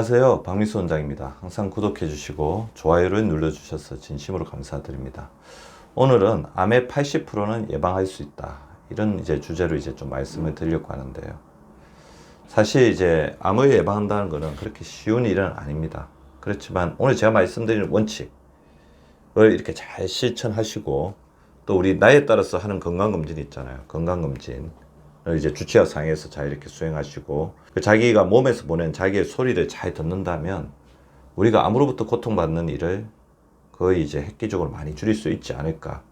안녕하세요. 박미수 원장입니다. 항상 구독해 주시고 좋아요를 눌러 주셔서 진심으로 감사드립니다. 오늘은 암의 80%는 예방할 수 있다. 이런 이제 주제로 이제 좀 말씀을 드리려고 하는데요. 사실 이제 암을 예방한다는 것은 그렇게 쉬운 일은 아닙니다. 그렇지만 오늘 제가 말씀드리는 원칙을 이렇게 잘 실천하시고 또 우리 나이에 따라서 하는 건강검진 있잖아요. 건강검진. 이제 주치의 상에서 잘 이렇게 수행하시고 그 자기가 몸에서 보낸 자기의 소리를 잘 듣는다면 우리가 암으로부터 고통받는 일을 거의 이제 획기적으로 많이 줄일 수 있지 않을까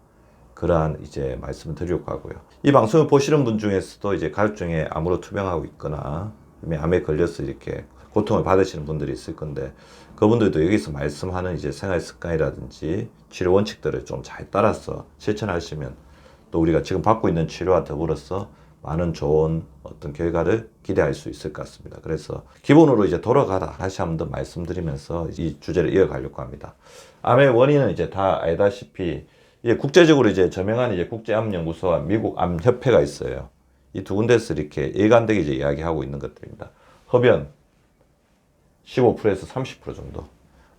그러한 이제 말씀을 드리려고 하고요. 이 방송을 보시는 분 중에서도 이제 가족 중에 암으로 투병하고 있거나 암에 걸려서 이렇게 고통을 받으시는 분들이 있을 건데 그분들도 여기서 말씀하는 이제 생활 습관이라든지 치료 원칙들을 좀 잘 따라서 실천하시면 또 우리가 지금 받고 있는 치료와 더불어서 많은 좋은 어떤 결과를 기대할 수 있을 것 같습니다. 그래서 기본으로 이제 돌아가다 다시 한 번 더 말씀드리면서 이 주제를 이어가려고 합니다. 암의 원인은 이제 다 알다시피 이제 국제적으로 이제 저명한 이제 국제암연구소와 미국 암협회가 있어요. 이 두 군데서 이렇게 일관되게 이제 이야기하고 있는 것들입니다. 흡연 15%에서 30% 정도,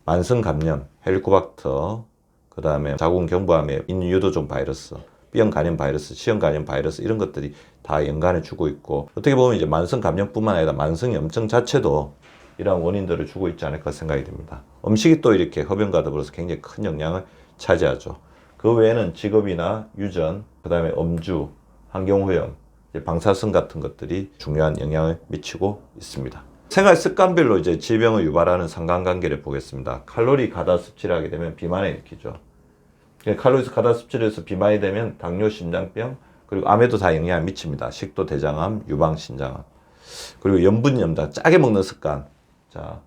만성 감염, 헬리코박터, 그 다음에 자궁 경부암의 인유도종 바이러스, B형 간염 바이러스, C형 간염 바이러스 이런 것들이 다 연관을 주고 있고 어떻게 보면 이제 만성 감염뿐만 아니라 만성 염증 자체도 이러한 원인들을 주고 있지 않을까 생각이 됩니다. 음식이 또 이렇게 흡연과 더불어서 굉장히 큰 영향을 차지하죠. 그 외에는 직업이나 유전, 그 다음에 음주, 환경오염, 방사선 같은 것들이 중요한 영향을 미치고 있습니다. 생활 습관별로 이제 질병을 유발하는 상관관계를 보겠습니다. 칼로리 과다 섭취를 하게 되면 비만을 일으키죠. 칼로리 과다 섭취를 해서 비만이 되면 당뇨, 심장병, 그리고 암에도 다 영향을 미칩니다. 식도, 대장암, 유방, 신장암. 그리고 염분, 염당, 짜게 먹는 습관. 자,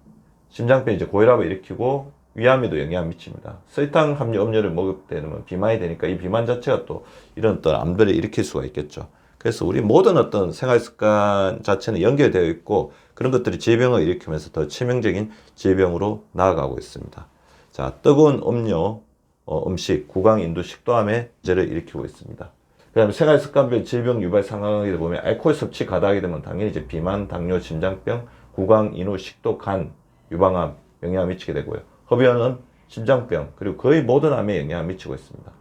심장병 이제 고혈압을 일으키고 위암에도 영향을 미칩니다. 설탕 함유 음료를 먹을 때는 비만이 되니까 이 비만 자체가 또 이런 어떤 암들을 일으킬 수가 있겠죠. 그래서 우리 모든 어떤 생활 습관 자체는 연결되어 있고 그런 것들이 질병을 일으키면서 더 치명적인 질병으로 나아가고 있습니다. 자, 뜨거운 음료, 어, 음식, 구강 인도 식도암의 문제를 일으키고 있습니다. 그 다음에 생활 습관별 질병 유발 상황에 보면 알코올 섭취 과다하게 되면 당연히 이제 비만, 당뇨, 심장병, 구강, 인후, 식도, 간, 유방암 영향을 미치게 되고요. 흡연은 심장병, 그리고 거의 모든 암에 영향을 미치고 있습니다.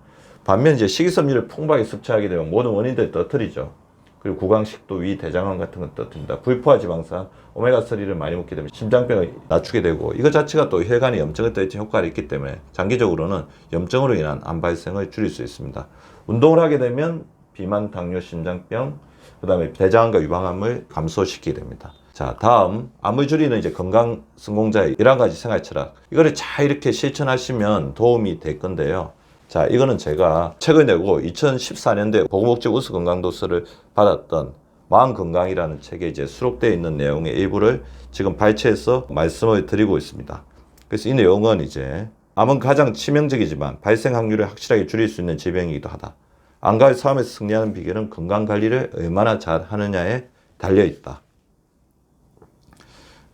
반면 이제 식이섬유를 풍부하게 섭취하게 되면 모든 원인들을 떠뜨리죠. 그리고 구강식도, 위, 대장암 같은 걸 떠뜨립니다. 불포화 지방산, 오메가3를 많이 먹게 되면 심장병을 낮추게 되고 이거 자체가 또 혈관에 염증을 떨치는 효과가 있기 때문에 장기적으로는 염증으로 인한 암 발생을 줄일 수 있습니다. 운동을 하게 되면 비만, 당뇨, 심장병, 그 다음에 대장암과 유방암을 감소시키게 됩니다. 자, 다음 암을 줄이는 이제 건강 성공자의 11가지 생활 철학. 이거를 잘 이렇게 실천하시면 도움이 될 건데요. 자, 이거는 제가 내고 2014년도에 보건복지부 우수 건강도서를 받았던 마음 건강이라는 책에 이제 수록되어 있는 내용의 일부를 지금 발췌해서 말씀을 드리고 있습니다. 그래서 이 내용은 이제 암은 가장 치명적이지만 발생 확률을 확실하게 줄일 수 있는 질병이기도 하다. 암과의 싸움에서 승리하는 비결은 건강 관리를 얼마나 잘 하느냐에 달려 있다.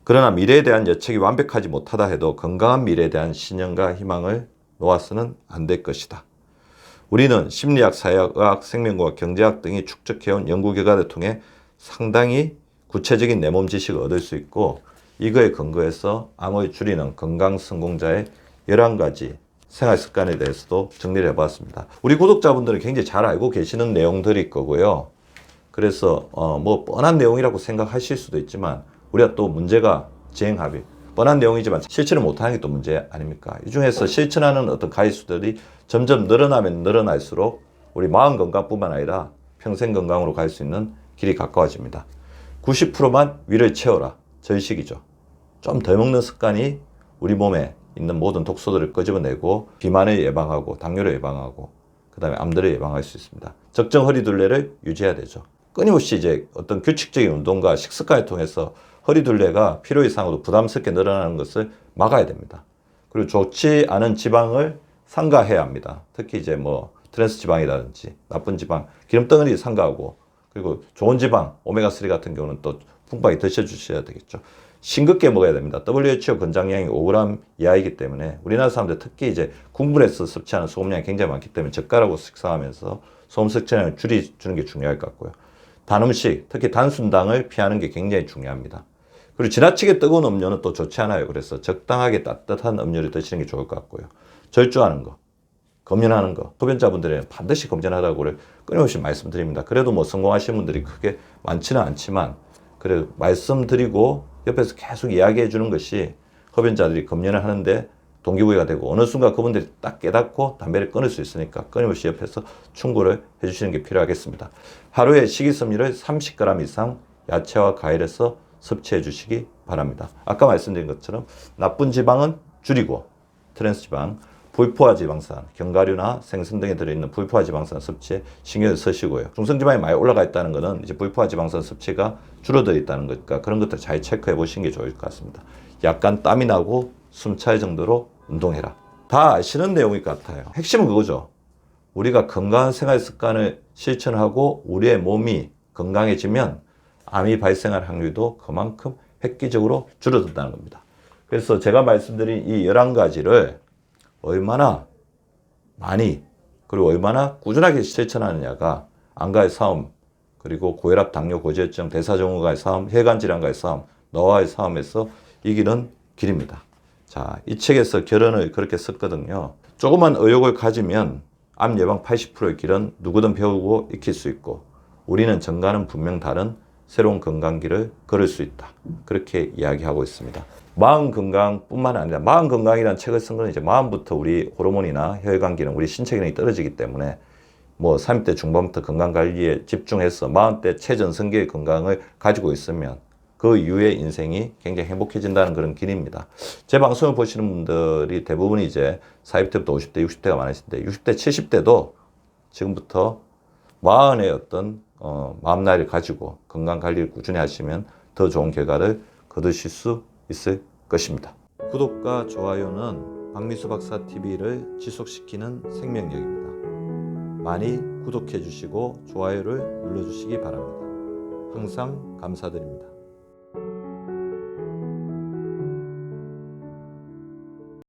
그러나 미래에 대한 예측이 완벽하지 못하다 해도 건강한 미래에 대한 신념과 희망을 놓아서는 안 될 것이다. 우리는 심리학, 사회학, 생명과학, 경제학 등이 축적해온 연구 결과를 통해 상당히 구체적인 내 몸 지식을 얻을 수 있고 이거에 근거해서 암을 줄이는 건강 성공자의 11가지 생활 습관에 대해서도 정리를 해봤습니다. 우리 구독자분들은 굉장히 잘 알고 계시는 내용들일 거고요. 그래서 어, 뭐 뻔한 내용이라고 생각하실 수도 있지만 우리가 또 문제가 지행합의 뻔한 내용이지만 실천을 못하는 게 또 문제 아닙니까? 이 중에서 실천하는 어떤 가지수들이 점점 늘어나면 늘어날수록 우리 마음 건강뿐만 아니라 평생 건강으로 갈 수 있는 길이 가까워집니다. 90%만 위를 채워라. 절식이죠. 좀더 먹는 습관이 우리 몸에 있는 모든 독소들을 끄집어내고 비만을 예방하고 당뇨를 예방하고 그 다음에 암들을 예방할 수 있습니다. 적정 허리 둘레를 유지해야 되죠. 끊임없이 이제 어떤 규칙적인 운동과 식습관을 통해서 허리둘레가 필요 이상으로 부담스럽게 늘어나는 것을 막아야 됩니다. 그리고 좋지 않은 지방을 상가해야 합니다. 특히 이제 뭐 트랜스 지방이라든지 나쁜 지방, 기름덩어리 상가하고 그리고 좋은 지방, 오메가3 같은 경우는 또 풍부하게 드셔주셔야 되겠죠. 싱겁게 먹어야 됩니다. WHO 권장량이 5g 이하이기 때문에 우리나라 사람들 특히 이제 국물에서 섭취하는 소금량이 굉장히 많기 때문에 젓가락으로 식사하면서 소금 섭취량을 줄여주는 게 중요할 것 같고요. 단 음식, 특히 단순당을 피하는 게 굉장히 중요합니다. 그리고 지나치게 뜨거운 음료는 또 좋지 않아요. 그래서 적당하게 따뜻한 음료를 드시는 게 좋을 것 같고요. 절주하는 거, 검연하는 거, 흡연자분들에는 반드시 검연하라고 그래 끊임없이 말씀드립니다. 그래도 뭐 성공하신 분들이 크게 많지는 않지만 그래 말씀드리고 옆에서 계속 이야기해 주는 것이 흡연자들이 검연을 하는데 동기부여가 되고 어느 순간 그분들이 딱 깨닫고 담배를 끊을 수 있으니까 끊임없이 옆에서 충고를 해주시는 게 필요하겠습니다. 하루에 식이섬유를 30g 이상 야채와 과일에서 섭취해 주시기 바랍니다. 아까 말씀드린 것처럼 나쁜 지방은 줄이고 트랜스 지방, 불포화 지방산, 견과류나 생선 등에 들어있는 불포화 지방산 섭취에 신경을 쓰시고요. 중성 지방이 많이 올라가 있다는 것은 이제 불포화 지방산 섭취가 줄어들어 있다는 것과 그런 것들 잘 체크해 보시는 게 좋을 것 같습니다. 약간 땀이 나고 숨차일 정도로 운동해라. 다 아시는 내용일 것 같아요. 핵심은 그거죠. 우리가 건강한 생활 습관을 실천하고 우리의 몸이 건강해지면 암이 발생할 확률도 그만큼 획기적으로 줄어든다는 겁니다. 그래서 제가 말씀드린 이 11가지를 얼마나 많이 그리고 얼마나 꾸준하게 실천하느냐가 안과의 싸움 그리고 고혈압, 당뇨, 고지혈증, 대사증후과의 싸움, 혈관 질환과의 싸움, 너와의 싸움에서 이기는 길입니다. 자, 이 책에서 결론을 그렇게 썼거든요. 조그만 의욕을 가지면 암 예방 80%의 길은 누구든 배우고 익힐 수 있고 우리는 전과는 분명 다른 새로운 건강길을 걸을 수 있다. 그렇게 이야기하고 있습니다. 마음 건강뿐만 아니라 마음 건강이라는 책을 쓴 거는 이제 마음부터 우리 호르몬이나 혈관 기능, 우리 신체 기능이 떨어지기 때문에 뭐 30대 중반부터 건강 관리에 집중해서 40대 최전성기의 건강을 가지고 있으면 그 이후의 인생이 굉장히 행복해진다는 그런 길입니다. 제 방송을 보시는 분들이 대부분 이제 40대부터 50대, 60대가 많으신데 60대, 70대도 지금부터 마흔의 어떤 어, 마음 나이를 가지고 건강 관리를 꾸준히 하시면 더 좋은 결과를 거두실 수 있을 것입니다. 구독과 좋아요는 박미수 박사 TV를 지속시키는 생명력입니다. 많이 구독해 주시고 좋아요를 눌러 주시기 바랍니다. 항상 감사드립니다.